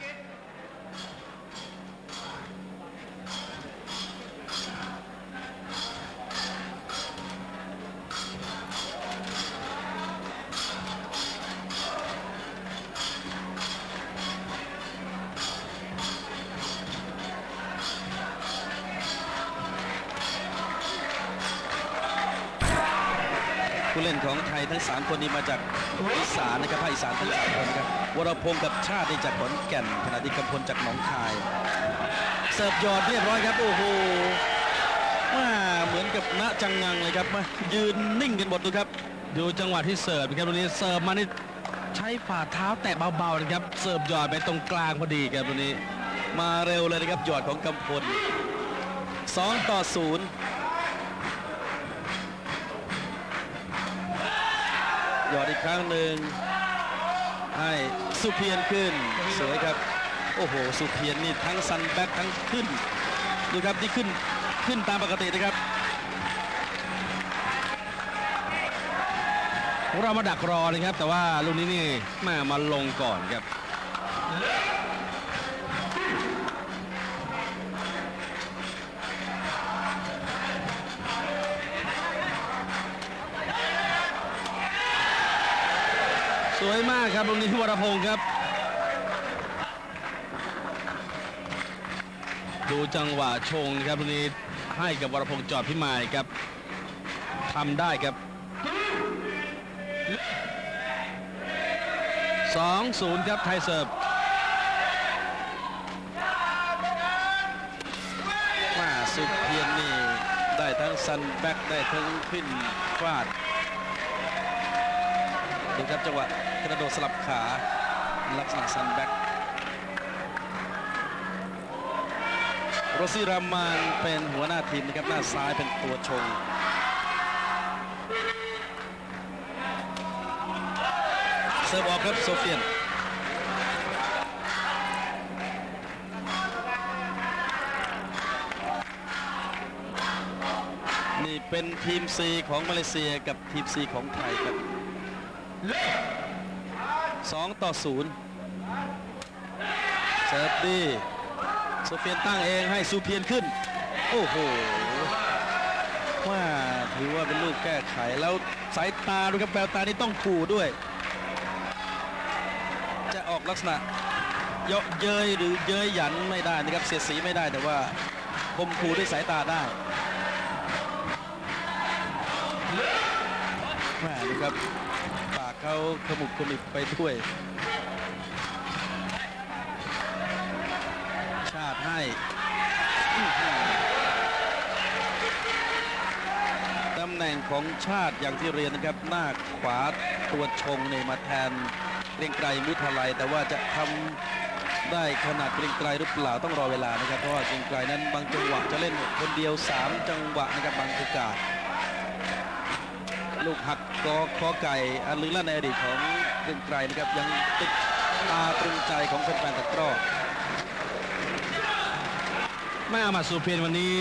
ผู้ เล่นของไทยทั้ง 3 คนนี้มาจากอีสานนะครับภาคอีสานทั้งสามคนครับวรพงศ์กับชาตินี่จากขอนแก่นขณะที่กำพลจากหนองคาย เสิร์ฟยอดเรียบร้อยครับโอ้โหว่าเหมือนกับณจังงังเลยครับมายืนนิ่งกันหมดดูครับ ดูจังหวะที่เสิร์ฟครับตรงนี้เสิร์ฟมานี่ใช้ฝ่าเท้าแตะเบาๆนะครับเสิร์ฟยอดไปตรงกลางพอดีครับตรงนี้ มาเร็วเลยนะครับยอดของกำพล2ต่อ0 ยอดอีกครั้งหนึ่งให้สุเพียนขึ้นสวยครับ โอ้โห สุเพียนนี่ทั้งซันแบ็คทั้งขึ้น ดูครับที่ขึ้นขึ้นตามปกตินะครับ เรามาดักรอนะครับ แต่ว่าลูกนี้นี่แม่มาลงก่อนครับ วยมากครับลูกนี้วรพงศ์ครับ ดูจังหวะชงครับลูกนี้ให้กับวรพงศ์จอดพิมายครับทำได้ครับ2-0ครับไทยเสิร์ฟว่าสุดเพียนนี่ได้ทั้งซันแบ็กได้ทั้งขึ้นฟาดดูครับจังหวะ กระโดดสลับขาลักษณะซันแบ็กโรซี่รามานเป็นหัวหน้าทีมนะครับหน้าซ้ายเป็นตัวชงเซิร์ฟออกครับโซเฟียนนี่เป็นทีม C ของมาเลเซียกับทีม C ของไทยครับ 2 ต่อ 0 เซิร์ฟดีโซเฟียนตั้งเองให้ซูเพียนขึ้น โอ้โหว่าถือว่าเป็นลูกแก้ไขแล้วสายตาดูครับแววตานี่ต้องขู่ด้วย จะออกลักษณะเยาะเย้ยหรือเย้ยหยันไม่ได้นะครับเสียดสีไม่ได้แต่ว่าคมขู่ด้วยสายตาได้แม่ดูครับ เขาขมุกขมิบไปด้วย ชาติให้ ตำแหน่งของชาติอย่างที่เรียนนะครับ หน้าขวาตัวชงเนี่ยมาแทนเกรียงไกรมุทลายแต่ว่าจะทำได้ขนาดเกรียงไกรหรือเปล่าต้องรอเวลานะครับ เพราะว่าเกรียงไกรนั้นบางจังหวะจะเล่นคนเดียว 3 จังหวะนะครับบางโอกาสลูกหัก กอคอไก่อันลือลั่นในอดีตของเกรียงไกรนะครับยังติดตาตรึงใจของแฟนๆตะกร้อแม่อามาสูเพียนวันนี้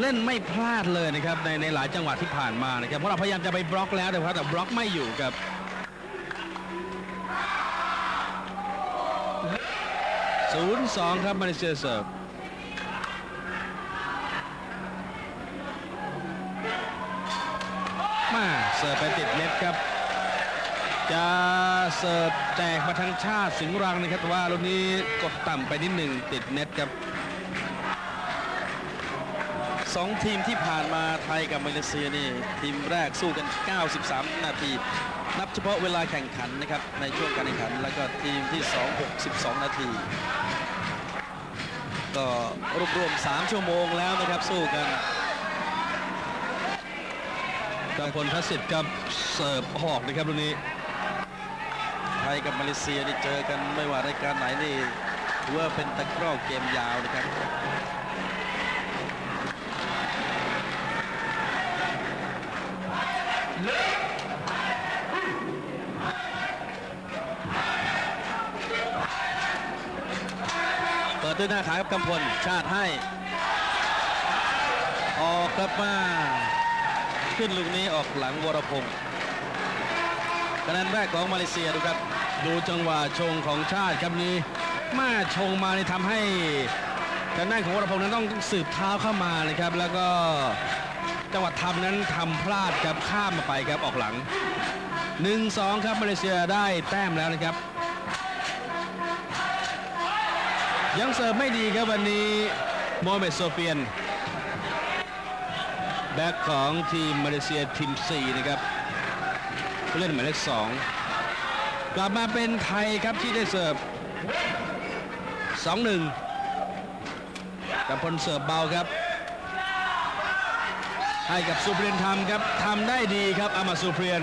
เล่นไม่พลาดเลยนะครับในในหลายจังหวะที่ผ่านมานะครับเพราะเราพยายามจะไปบล็อกแล้วแต่ว่าแต่บล็อกไม่อยู่ครับศูนย์สองครับมาเลเซียเสิร์ฟ สิร์ฟไปติดเน็ตครับ จะเสิร์ฟแจกมาทางชาติสิงห์รังนะครับแต่ว่าลูกนี้กดต่ำไปนิดหนึ่งติดเน็ตครับสองทีมที่ผ่านมาไทยกับมาเลเซียนี่ทีมแรกสู้กัน 93 นาที นับเฉพาะเวลาแข่งขันนะครับในช่วงการแข่งขัน แล้วก็ทีมที่2 62 นาที ก็รวมๆ3ชั่วโมงแล้วนะครับสู้กัน กำพลทัศสิทธิ์กับเสิร์ฟหอกนะครับลูกนี้ไทยกับมาเลเซียนี่เจอกันไม่ว่ารายการไหนนี่ถือว่าเป็นตะกร้อเกมยาวนะครับเปิดด้วยหน้าขาครับกำพลชาติให้ ออกครับมา ขึ้นลูกนี้ออกหลังวรพงศ์คะแนนแรกของมาเลเซียดูครับ ดูจังหวะชงของชาติครับนี้มาชงมาในทำให้ทางด้านของวรพงษ์นั้นต้องสืบเท้าเข้ามานะครับ แล้วก็จังหวัดทำนั้นทำพลาดครับข้ามมาไปครับออกหลัง 1-2 ครับมาเลเซียได้แต้มแล้วนะครับ ยังเสิร์ฟไม่ดีครับวันนี้โมเม็ดโซเฟียน แบ็คของทีมมาเลเซียทีม4นะครับผู้เล่นหมายเลข2กลับมาเป็นไทยครับที่ได้เสิร์ฟ2-1กับพลเสิร์ฟเบาครับ ให้กับซูเปรียนทำครับทำได้ดีครับอามาซูเปรียน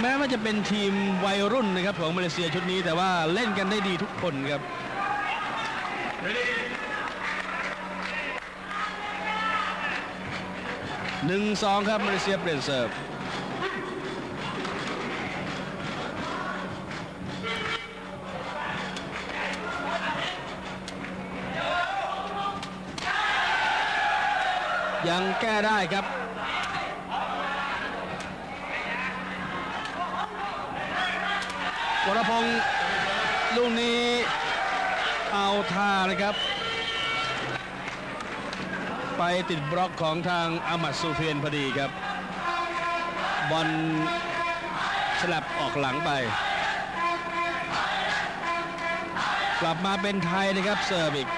แม้ว่าจะเป็นทีมวัยรุ่นนะครับของมาเลเซียชุดนี้แต่ว่าเล่นกันได้ดีทุกคนครับ หนึ่งสองครับมาเลเซียเปลี่ยนเสิร์ฟยังแก้ได้ครับ วรพงศ์ลูกนี้เอาท่านะครับ ไปติดบล็อกของทางอามัดซูเฟียนพอดีครับ บอลสลับออกหลังไป กลับมาเป็นไทยนะครับเซิร์ฟอีก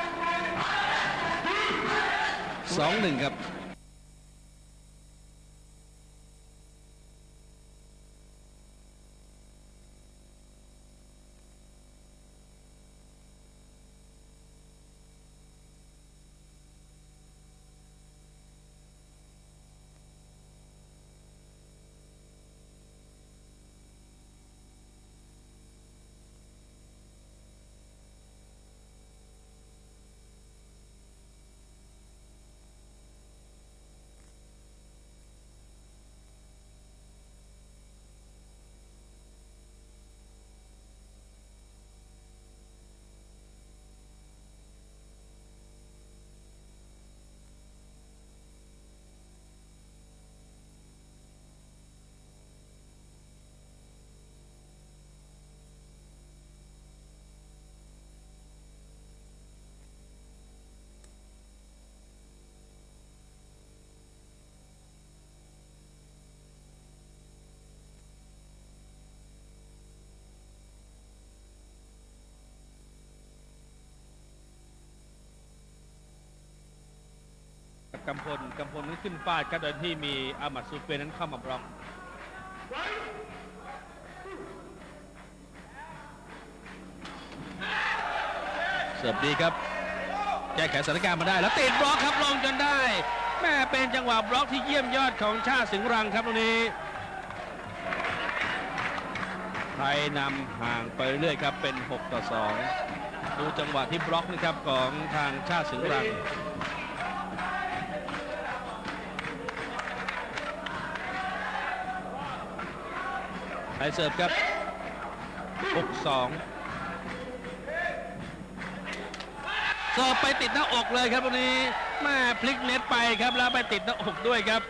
2-1 ครับ กำพลกำพลนั้นขึ้นฟาดครับโดยที่มีอามัดซูเฟนนั้นเข้ามาบล็อกเสิร์ฟดีครับ แก้ไขสถานการณ์มาได้แล้วติดบล็อกครับลงจนได้ แม่เป็นจังหวะบล็อกที่เยี่ยมยอดของชาติสิงห์รังครับตรงนี้ไทยนำห่างไปเรื่อยครับเป็น 6 ต่อ 2 ดูจังหวะที่บล็อกนะครับของทางชาติสิงห์รัง ไทยเสิร์ฟครับ6-2เสิร์ฟไปติดหน้าอกเลยครับวันนี้แม่พลิกเน็ตไปครับแล้วไปติดหน้าอกด้วยครับ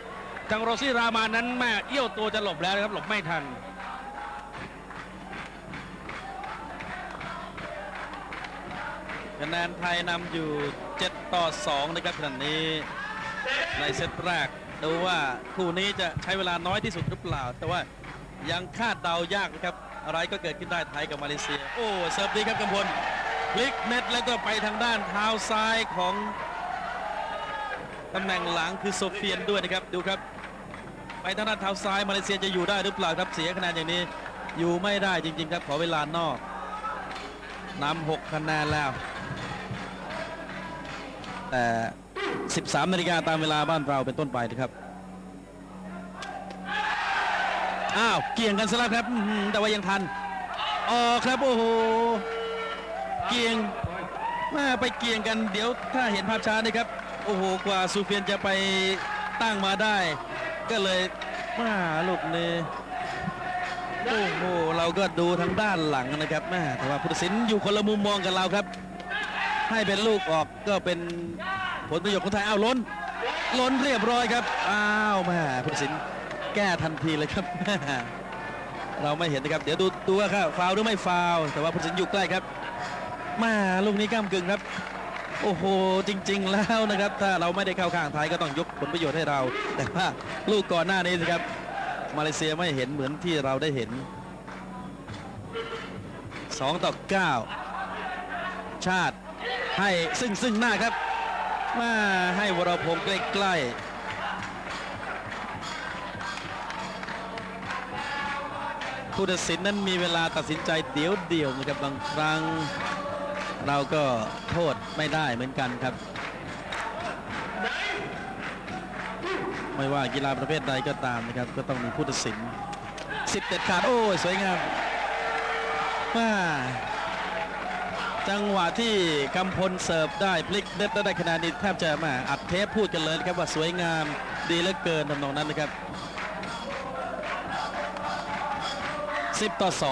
ทางโรซี่รามานั้นแม่เอี้ยวตัวจะหลบแล้วครับหลบไม่ทันคะแนนไทยนำอยู่ 7 ต่อ 2 นะครับขณะนี้ ในเซตแรกดูว่าคู่นี้จะใช้เวลาน้อยที่สุดหรือเปล่า แต่ว่า ยังคาดเดายากนะครับ อะไรก็เกิดขึ้นได้ไทยกับมาเลเซีย โอ้เสิร์ฟดีครับกำพลพลิกเน็ตแล้วก็ไปทางด้านเท้าซ้ายของตำแหน่งหลังคือโซเฟียนด้วยนะครับดูครับ ไปทางด้านเท้าซ้ายมาเลเซียจะอยู่ได้หรือเปล่าครับเสียคะแนนอย่างนี้อยู่ไม่ได้จริง ๆ ครับขอเวลานอกนำหกคะแนนแล้ว แต่ 13นาฬิกาตามเวลาบ้านเราเป็นต้นไปนะครับ อ้าวเกี่ยงกันซะแล้วครับอื้อหือแต่ว่ายังทันออกครับโอ้โหเกี่ยงแมาไปเกี่ยงกันเดี๋ยวถ้าเห็นภาพช้านะครับ โอ้โหกว่าซูเฟียนจะไปตั้งมาได้ ก็เลยมาลูกนี้โอ้โหเราก็ดูทางด้านหลังนะครับแม่แต่ว่าผู้ตัดสินอยู่คนละมุมมองกับเราครับ ให้เป็นลูกออกก็เป็นผลประโยชน์ของไทยอ้าวล้น ล้นเรียบร้อยครับอ้าวแม่ผู้ตัดสิน แก้ทันทีเลยครับ เราไม่เห็นนะครับ เดี๋ยวดูตัวครับฟาวหรือไม่ฟาวแต่ว่าผู้สินอยู่ใกล้ครับมาลูกนี้ก้ามกึ่งครับ โอ้โห จริง ๆ แล้วนะครับ ถ้าเราไม่ได้เข้าข้างไทยก็ต้องยกผลประโยชน์ให้เรา แต่ว่าลูกก่อนหน้านี้นะครับ มาเลเซียไม่เห็นเหมือนที่เราได้เห็น2ต่อ9ชาติให้ซึ่งซึ่งหน้าครับมาให้วรพงษ์ใกล้ๆ ผู้ตัดสินนั้นมีเวลาตัดสินใจเดียวเดียวๆนะครับบางครั้งเราก็โทษไม่ได้เหมือนกันครับ ไม่ว่ากีฬาประเภทใดก็ตามนะครับ ก็ต้องมีผู้ตัดสินสิบเด็ดขาดโอ้ยสวยงามมาจังหวะที่กำพลเสิร์ฟได้พลิกเน็ตแล้วได้คะแนนนี้แทบจะมาอัดเทปพูดกันเลยครับว่าสวยงามดีเหลือเกินทำนองนั้นนะครับ 10 ต่อ 2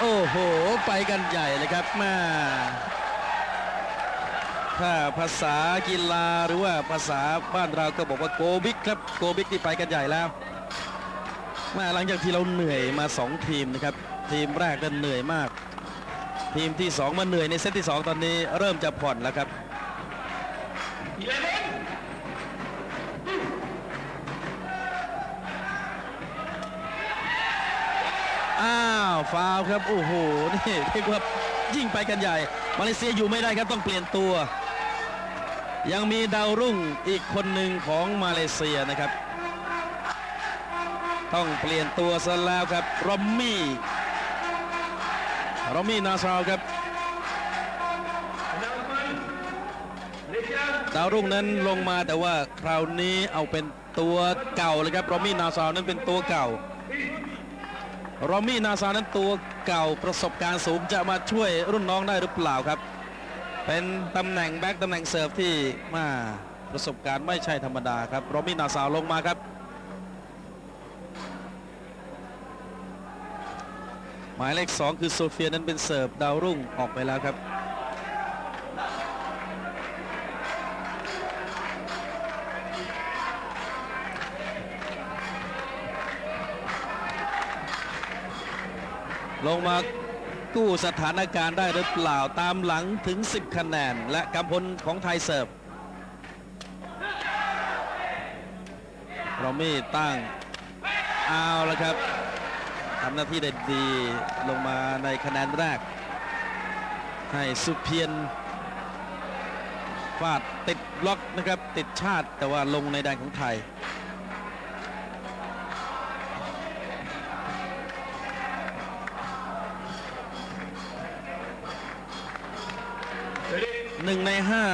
โอ้โห ไปกันใหญ่เลยครับมาถ้าภาษากีฬาหรือว่าภาษาบ้านเราก็บอกว่าโกบิกครับโกบิกที่ไปกันใหญ่แล้วมาหลังจากที่เราเหนื่อยมา 2 ทีมนะครับ ทีมแรกนั้นเหนื่อยมาก ทีมที่ 2มาเหนื่อยในเซตที่ 2 ตอนนี้เริ่มจะผ่อนแล้วครับอ้าวฟาวครับ โอ้โห นี่เรียกว่ายิ่งไปกันใหญ่ มาเลเซียอยู่ไม่ได้ครับต้องเปลี่ยนตัว ยังมีดาวรุ่งอีกคนหนึ่งของมาเลเซียนะครับ ต้องเปลี่ยนตัวซะแล้วครับรอมมี่ รอมี่นาซาวครับ ดาวรุ่งนั้นลงมาแต่ว่าคราวนี้เอาเป็นตัวเก่าเลยครับรอมี่นาซาวนั้นเป็นตัวเก่ารอมี่นาซานั้นตัวเก่าประสบการณ์สูงจะมาช่วยรุ่นน้องได้หรือเปล่าครับ เป็นตำแหน่งแบ็กตำแหน่งเสิร์ฟที่มาประสบการณ์ไม่ใช่ธรรมดาครับรอมี่นาซาวลงมาครับ มายเลข 2 คือโซเฟียนั้นเป็นเสิร์ฟดาวรุ่งออกไปแล้วครับ ลงมากู้สถานการณ์ได้หรือเปล่าตามหลังถึง 10 คะแนน และกำพลของไทยเสิร์ฟรอมี่ตั้งเอาแล้วครับ ทำหน้าที่ได้ดีลงมาในคะแนนแรก ให้สุเพียนฟาดติดบล็อกนะครับ ติดชาติแต่ว่าลงในแดนของไทยหนึ่งในห้า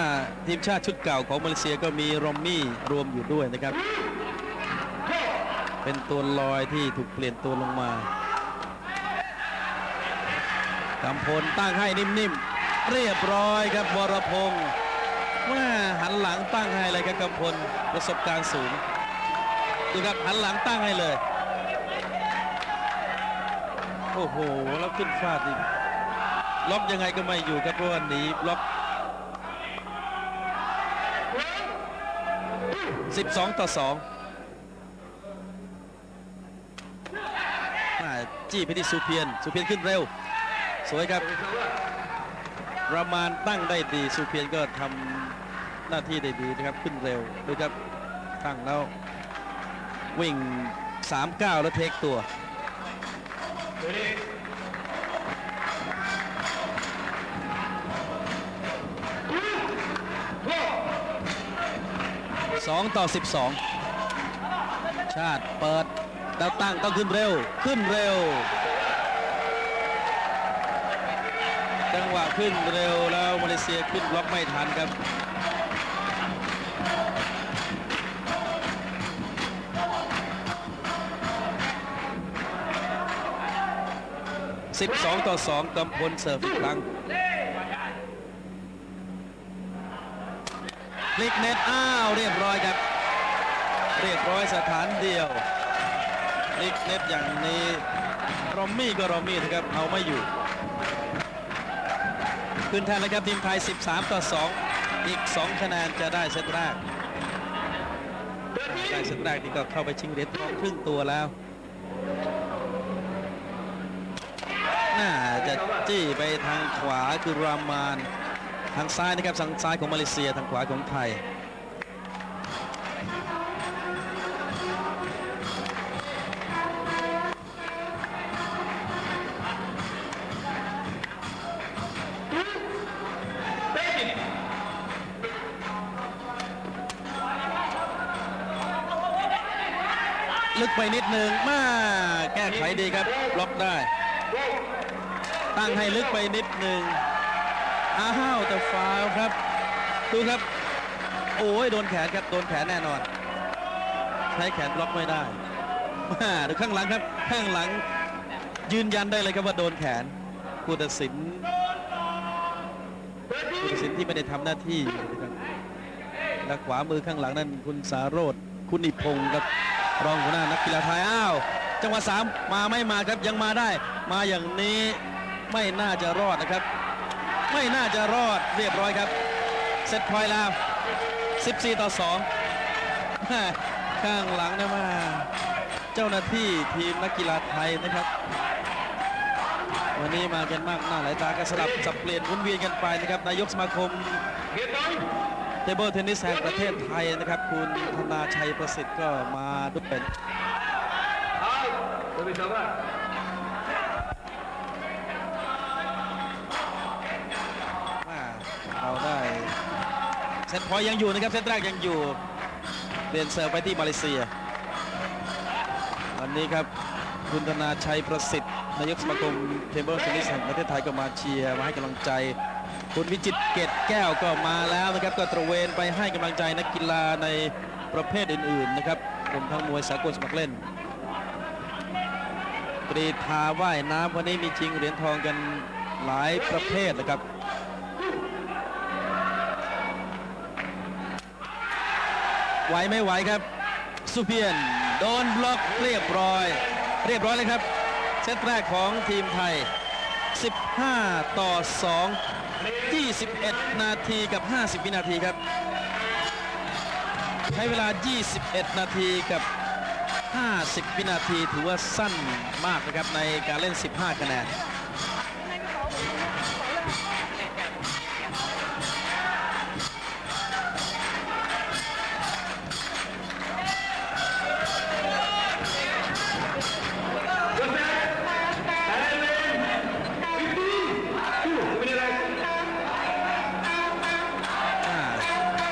ทีมชาติชุดเก่าของมาเลเซียก็มีรอมมี่รวมอยู่ด้วยนะครับ เป็นตัวลอยที่ถูกเปลี่ยนตัวลงมากำพลตั้งให้นิ่มๆ เรียบร้อยครับวรพงศ์ว่าหันหลังตั้งให้เลยครับกำพลประสบการณ์สูงดูครับหันหลังตั้งให้เลย โอ้โหแล้วขึ้นฟาดอีกล็อกยังไงก็ไม่อยู่ครับเพราะว่าหนีบล็อก 12 ต่อ 2มา จี้ไปที่สุเพียน สุเพียนขึ้นเร็ว สวยครับ ประมาณตั้งได้ดี สุเพียนก็ทำหน้าที่ได้ดีนะครับ ขึ้นเร็วดูครับ ตั้งแล้ววิ่ง 3 9 แล้วเทคตัว 2 ต่อ 12 ชาติเปิด แล้วตั้งต้องขึ้นเร็ว ขึ้นเร็ว จังหวะขึ้นเร็วแล้วมาเลเซียขึ้นบล็อกไม่ทันครับ12ต่อ2กำพลเสิร์ฟอีกครั้งพลิกเน็ตอ้าวเรียบร้อยครับ เรียบร้อยสถานเดียว พลิกเน็ตอย่างนี้รอมมี่ก็รอมมี่นะครับเอาไม่อยู่ ขึ้นแทนแล้วครับทีมไทย 13 ต่อ 2 อีก 2 คะแนนจะได้เซตแรกได้เซตแรกนี่ก็เข้าไปชิงเหรียญทองครึ่งตัวแล้วน่าจะจี้ไปทางขวาคือรามาน ทางซ้ายนะครับทางซ้ายของมาเลเซียทางขวาของไทย นิดหนึ่งมาแก้ไขดีครับบล็อกได้ ตั้งให้ลึกไปนิดหนึ่งอ้าวแต่ฟาวครับดูครับ โอ้ยโดนแขนครับโดนแขนแน่นอน ใช้แขนบล็อกไม่ได้มาดูข้างหลังครับข้างหลังยืนยันได้เลยครับว่าโดนแขนผู้ตัดสินผู้ตัดสินที่ไม่ได้ทำหน้าที่และขวามือข้างหลังนั่นคุณสารโรธคุณอิพงศ์ครับ รองหัวหน้านักกีฬาไทยอ้าวจังหวะสามมาไม่มาครับยังมาได้ มาอย่างนี้ไม่น่าจะรอดนะครับ ไม่น่าจะรอดเรียบร้อยครับเซตพอยต์แล้ว14 ต่อ 2 ข้างหลังนะมา เจ้าหน้าที่ทีมนักกีฬาไทยนะครับ วันนี้มากันมากหน้าหลายตาก็สลับสับเปลี่ยนหมุนเวียนกันไปนะครับ นายกสมาคมเทเบิลเทนนิสแห่งประเทศไทยนะครับ คุณธนาชัยประสิทธิ์ก็มาด้วยเป็นว่าเราได้เซตพอยต์ยังอยู่นะครับเซตแรกยังอยู่เปลี่ยนเสิร์ฟไปที่มาเลเซียวันนี้ครับคุณธนาชัยประสิทธิ์นายกสมาคมเทเบิลเทนนิสแห่งประเทศไทยก็มาเชียร์มาให้กำลังใจ คุณวิจิตเกตแก้วก็มาแล้วนะครับ ก็ตระเวนไปให้กำลังใจนักกีฬาในประเภทอื่นๆนะครับรวมทั้งมวยสากลสมัครเล่นกรีธาว่ายน้ำวันนี้มีชิงเหรียญทองกันหลายประเภทนะครับไหวไม่ไหวครับ สุเพียน โดนบล็อกเรียบร้อย เรียบร้อยเลยครับ เซตแรกของทีมไทย 15 ต่อ 2 21 นาทีกับ 50 วินาทีครับ ใช้เวลา 21 นาทีกับ 50 วินาทีถือว่าสั้นมากนะครับในการเล่น 15 คะแนน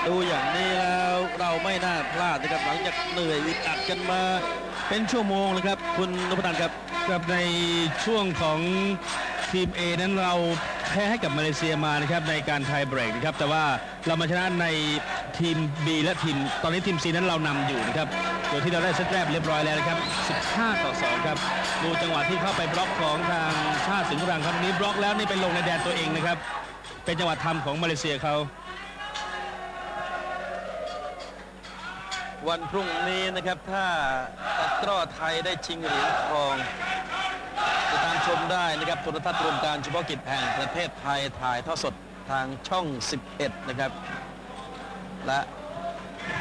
ดูอย่างนี้แล้วเราไม่น่าพลาดนะครับหลังจากเหนื่อยอึดอัดกันมา เป็นชั่วโมงเลยครับ คุณนพนันครับกับในช่วงของทีม A นั้นเราแพ้ให้กับมาเลเซียมานะครับในการไทยเบรกนะครับแต่ว่าเรามาชนะในทีม B และทีม ตอนนี้ทีม C นั้นเรานำอยู่นะครับโดยที่เราได้เซตแรกเรียบร้อยแล้วนะครับ 15 ต่อ 2 ครับดูจังหวะที่เข้าไปบล็อกของทางชาติสิงห์รังครับนนี้บล็อกแล้วนี่ไปลงในแดนตัวเองนะครับเป็นจังหวะทำของมาเลเซียเขา วันพรุ่งนี้นะครับถ้าตะกร้อไทยได้ชิงเหรียญทองติดตามชมได้นะครับโทรทัศน์รวมการเฉพาะกิจแห่งประเทศไทยถ่ายทอดสดทางช่อง 11 นะครับ และ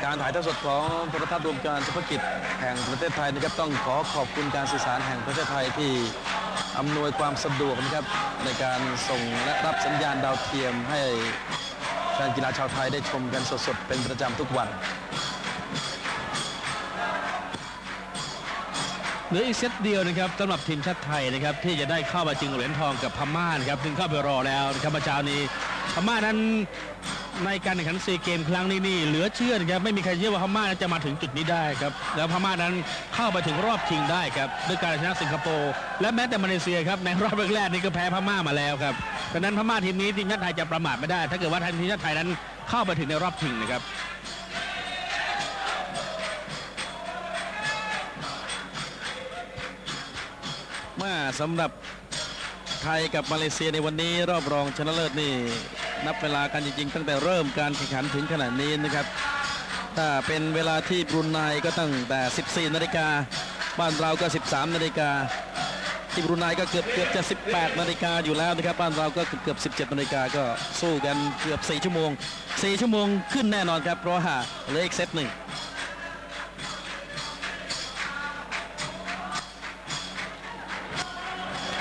การถ่ายทอดสดของโทรทัศน์รวมการเฉพาะกิจแห่งประเทศไทยนะครับต้องขอขอบคุณการสื่อสารแห่งประเทศไทยที่อำนวยความสะดวกนะครับในการส่งและรับสัญญาณดาวเทียมให้แฟนกีฬาชาวไทยได้ชมกันสดๆเป็นประจำทุกวัน เหลืออีกเซตเดียวนะครับสำหรับทีมชาติไทยนะครับที่จะได้เข้ามาชิงเหรียญทองกับพม่านะครับซึ่งเข้าไปรอแล้วนะครับเมื่อเช้านี้พม่านั้นในการแข่งขันซีเกมครั้งนี้นี่เหลือเชื่อนะครับไม่มีใครเชื่อว่าพม่านั้นจะมาถึงจุดนี้ได้ครับแล้วพม่านั้นเข้าไปถึงรอบชิงได้ครับด้วยการชนะสิงคโปร์และแม้แต่มาเลเซียครับในรอบแรกๆนี่ก็แพ้พม่ามาแล้วครับดังนั้นพม่าทีมนี้ทีมชาติไทยจะประมาทไม่ได้ ถ้าเกิดว่าทีมชาติไทยนั้นเข้าไปถึงในรอบชิงนะครับ มาสำหรับไทยกับมาเลเซียในวันนี้รอบรองชนะเลิศนี่นับเวลากันจริง ๆ ตั้งแต่เริ่มการแข่งขันถึงขณะนี้นะครับถ้าเป็นเวลาที่บรูไนก็ตั้งแต่ 14 นาฬิกา บ้านเราก็ 13 นาฬิกา ที่บรูไนก็เกือบเกือบจะ 18 นาฬิกาอยู่แล้วนะครับ บ้านเราก็เกือบเกือบ 17 นาฬิกาก็สู้กันเกือบ 4 ชั่วโมง 4 ชั่วโมงขึ้นแน่นอนครับ เพราะว่าเหลืออีกเซตหนึ่ง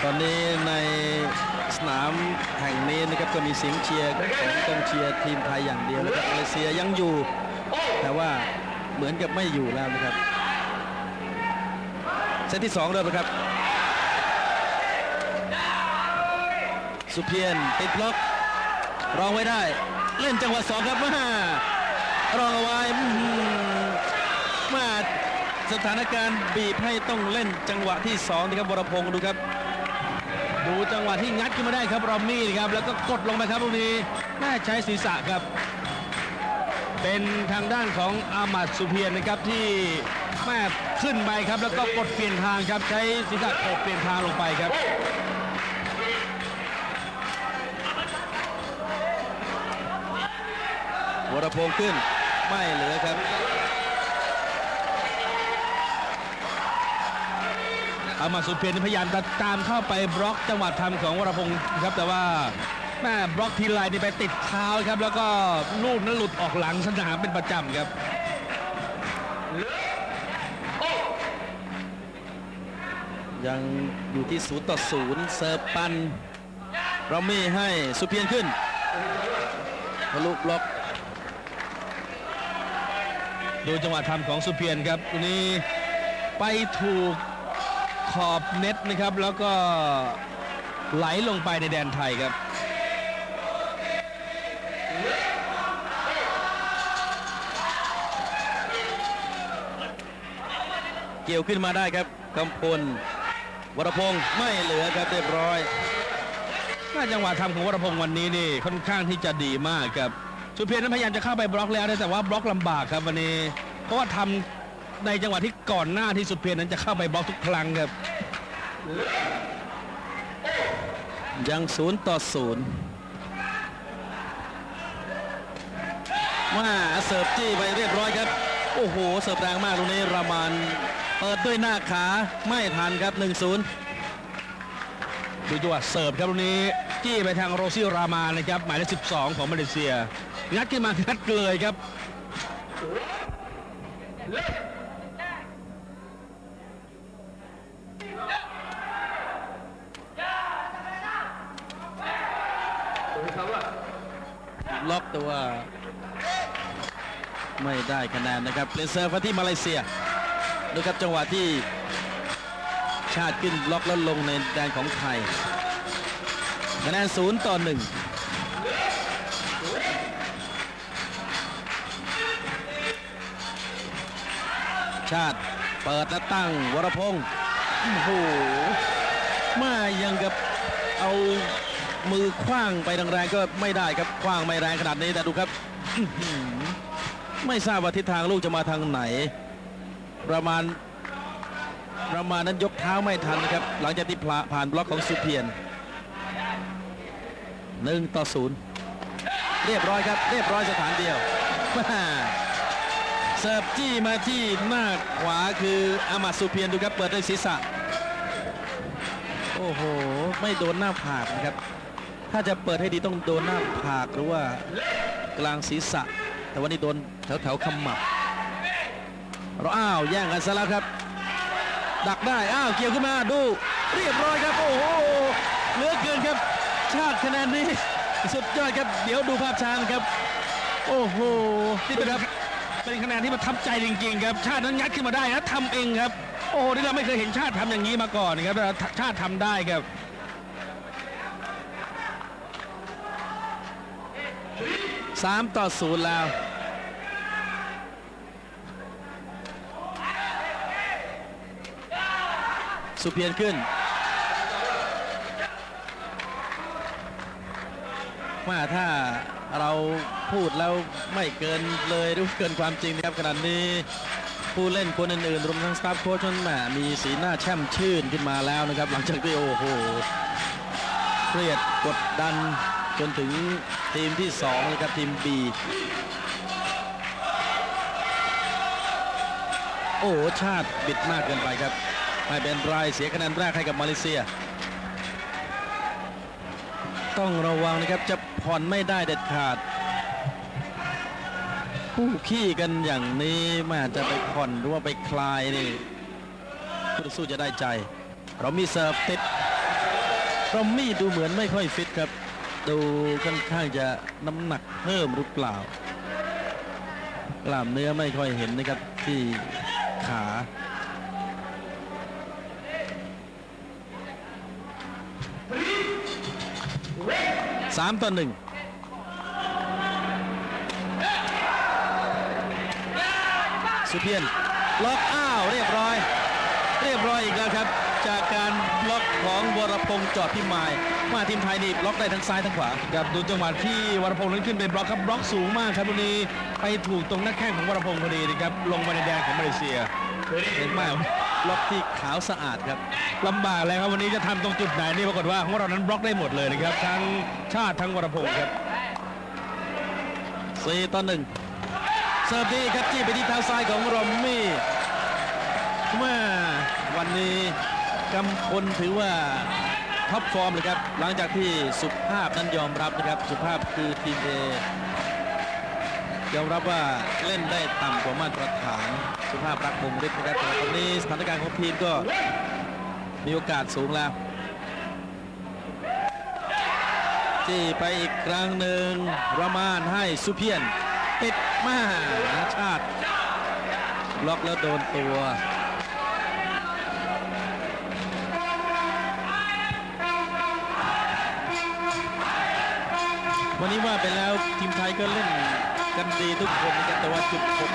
ตอนนี้ในสนามแห่งนี้นะครับก็มีเสียงเชียร์ของกองเชียร์ทีมไทยอย่างเดียวนะครับมาเลเซียยังอยู่ แต่ว่าเหมือนกับไม่อยู่แล้วนะครับเซตที่2เริ่มนะครับ สุเพียนติดบล็อกรองไว้ได้ เล่นจังหวะสองครับมารองเอาไว้มาสถานการณ์บีบให้ต้องเล่นจังหวะที่2นะครับวรพงศ์ดูครับ ดูจังหวะที่งัดขึ้นมาได้ครับรอมมี่ครับแล้วก็กดลงไปครับตรงนี้แม่ใช้ศีรษะครับ เป็นทางด้านของอามัดสุเพียรนะครับที่แม่ขึ้นไปครับ แล้วก็กดเปลี่ยนทางครับใช้ศีรษะกดเปลี่ยนทางลงไปครับวรพงศ์ขึ้นไม่เหลือครับ อามาสุเพียรพยายามจะตามเข้าไปบล็อกจังหวะทำของวรพงศ์ครับแต่ว่าแม่บล็อกทีไรนี่ไปติดเท้าครับ แล้วก็ลูกนั้นหลุดออกหลังสนามเป็นประจำครับยังอยู่ที่0ต่อ0เซิร์ฟปันเรามีให้สุเพียนขึ้นทะลุบล็อก ดูจังหวะทำของสุเพียรครับตัวนี้ไปถูก ขอบเน็ตนะครับ แล้วก็ไหลลงไปในแดนไทยครับเกี่ยวขึ้นมาได้ครับกำพลวรพงศ์ไม่เหลือครับเรียบร้อยน่าจังหวะทำของวรพงศ์วันนี้นี่ค่อนข้างที่จะดีมากครับสุเพียรนั้นพยายามจะเข้าไปบล็อกแล้วแต่ว่าบล็อกลำบากครับวันนี้ เพราะว่าทำในจังหวะที่ก่อนหน้าที่สุดเพียรนั้นจะเข้าไปบล็อกทุกครั้งครับ ยัง0ต่อ0มาเสิร์ฟจี้ไปเรียบร้อยครับ โอ้โห เสิร์ฟแรงมากตรงนี้รามานเปิดด้วยหน้าขาไม่ทันครับ 1-0 ดูจังหวะเสิร์ฟครับตรงนี้จี้ไปทางโรซี่รามานะครับ หมายเลข12 ของมาเลเซีย งัดขึ้นมางัดเลยครับ แต่ว่าไม่ได้คะแนนนะครับเปลี่ยนเซิร์ฟที่มาเลเซียดูครับจังหวะที่ชาติขึ้นล็อกแล้วลงในแดนของไทยคะแนน0ต่อ1ชาติเปิดและตั้งวรพงศ์โอ้โหมายังกับเอา มือคว้างไปแรงๆก็ไม่ได้ครับคว้างไม่แรงขนาดนี้แต่ดูครับไม่ทราบว่าทิศทางลูกจะมาทางไหน ประมาณประมาณนั้นยกเท้าไม่ทันนะครับ หลังจากที่ผ่านบล็อกของสุเพียนหนึ่งต่อศูนย์เรียบร้อยครับ เรียบร้อยสถานเดียวเสิร์ฟจี้มาที่หน้าขวาคืออามัดสุเพียนดูครับ เปิดด้วยศีรษะ โอ้โห ไม่โดนหน้าผากนะครับ ถ้าจะเปิดให้ดีต้องโดนหน้าผากหรือว่ากลางศีรษะ แต่วันนี้โดนแถวแถวๆขมับเราอ้าวแย่งกันซะแล้วครับ ดักได้อ้าวเกี่ยวขึ้นมาดู เรียบร้อยครับ โอ้โหเหลือเกินครับ ชาติคะแนนนี้สุดยอดครับ เดี๋ยวดูภาพช้านครับ โอ้โหนี่เป็นครับเป็นคะแนนที่ประทับใจจริงๆครับ ชาตินั้นงัดขึ้นมาได้นะทำเองครับ โอ้โหนี่เราไม่เคยเห็นชาติทำอย่างนี้มาก่อนนะครับชาติทำได้ครับ สามต่อศูนย์แล้ว สุเพียนขึ้นว่าถ้าเราพูดแล้วไม่เกินเลยหรือเกินความจริงนะครับขนาดนี้ผู้เล่นคนอื่นๆรวมทั้งสตาฟโค้ชนั้นแหมมีสีหน้าแช่มชื่นขึ้นมาแล้วนะครับ หลังจากที่โอ้โหเครียดกดดัน จนถึงทีมที่2เลยครับทีม B โอ้ชาติบิดมากเกินไปครับไม่เป็นไรเสียคะแนนแรกให้กับมาเลเซีย ต้องระวังนะครับจะผ่อนไม่ได้เด็ดขาด คู่ขี้กันอย่างนี้มาจะไปผ่อนหรือว่าไปคลายนี่คู่สู้จะได้ใจเรามีเสิร์ฟติดเรามีดูเหมือนไม่ค่อยฟิตครับ ดูค่อนข้างจะน้ำหนักเพิ่มหรือเปล่ากล้ามเนื้อไม่ค่อยเห็นนะครับที่ขาสามต่อหนึ่งสุเพียนล็อกอ้าวเรียบร้อย เรียบร้อยอีกแล้วครับ จากการบล็อกของวรพงษ์จอดพิมาย มาทีมไทยนี่บล็อกได้ทั้งซ้ายทั้งขวาครับดูจังหวะที่วรพงษ์นั้นขึ้นเป็นบล็อกครับบล็อกสูงมากครับวันนี้ไปถูกตรงหน้าแข้งของวรพงษ์พอดีนะครับลงมาในแดนของมาเลเซียเห็นไหมบล็อกที่ขาวสะอาดครับลำบากเลยครับวันนี้จะทำตรงจุดไหนนี่ปรากฏว่าของเรานั้นบล็อกได้หมดเลยนะครับทั้งชาติทั้งวรพงษ์ครับ4ต่อ1เสิร์ฟดีครับจี้ไปที่เท้าซ้ายของรอมมี่ แม่วันนี้กำพลถือว่าท็อปฟอร์มเลยครับ หลังจากที่สุภาพนั้นยอมรับนะครับ สุภาพคือทีมเอยอมรับว่าเล่นได้ต่ำกว่ามาตรฐาน สุภาพรักมุมฤทธิ์นะครับแต่ตอนนี้สถานการณ์ของทีมก็มีโอกาสสูงแล้วจี้ไปอีกครั้งหนึ่งประมาณให้สุเพียน ติดมาชาติ ล็อกแล้วโดนตัว วันนี้ว่าไปแล้วทีมไทยก็เล่นกันดีทุกคนนะครับแต่ว่าจุดผก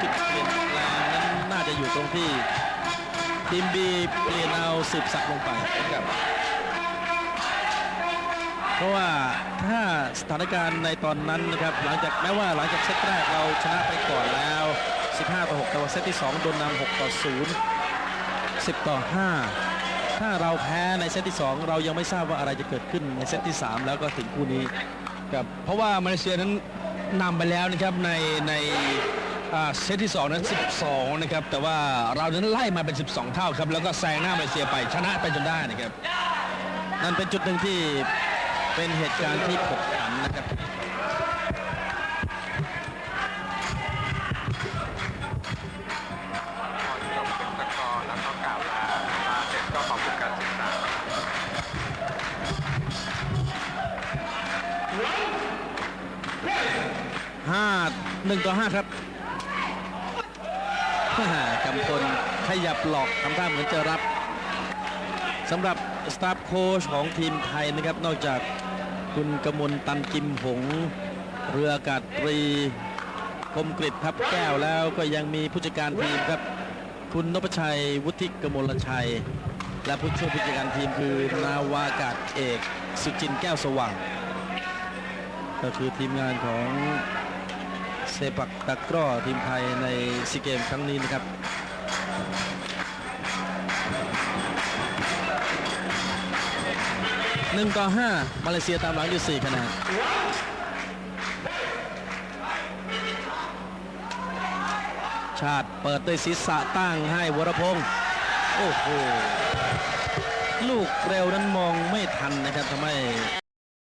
จุดเปลี่ยนแปลงนั้นน่าจะอยู่ตรงที่ทีมบีเปลี่ยนเอาสืบสักลงไปครับเพราะว่าถ้าสถานการณ์ในตอนนั้นนะครับหลังจากแม้ว่าหลังจากเซตแรกเราชนะไปก่อนแล้ว 15 ต่อ 6 แต่ว่าเซตที่ 2 โดนนำ6ต่อ 0 10 ต่อ 5 ถ้าเราแพ้ในเซตที่ 2 เรายังไม่ทราบว่าอะไรจะเกิดขึ้นในเซตที่ 3 แล้วก็ถึงคู่นี้ ครับเพราะว่ามาเลเซียนั้นนำไปแล้วนะครับในในเซตที่ 2 นั้น 12 นะครับ แต่ว่าเรานั้นไล่มาเป็น 12 เท่าครับ แล้วก็แซงหน้ามาเลเซียไปชนะไปจนได้นะครับ นั่นเป็นจุดหนึ่งที่เป็นเหตุการณ์ที่ผกผันนะครับ 1 ต่อ 5 ครับกำพลขยับหลอกทำท่าเหมือนจะรับสำหรับสตาฟโค้ชของทีมไทยนะครับ นอกจากคุณกมลตันกิมหง เรืออากาศตรี คมกริทับแก้วแล้วก็ยังมีผู้จัดการทีมครับ คุณนพชัยวุฒิกมลชัย และผู้ช่วยผู้จัดการทีมคือนาวาากาศเอก สุจินแก้วสว่าง ก็คือทีมงานของ เซปักตะกร้อทีมไทยในซีเกมครั้งนี้นะครับหนึ่งต่อห้ามาเลเซียตามหลังอยู่สี่คะแนนชาติเปิดด้วยศีรษะตั้งให้วรพงศ์โอ้โห ลูกเร็วนั้นมองไม่ทันนะครับทำให้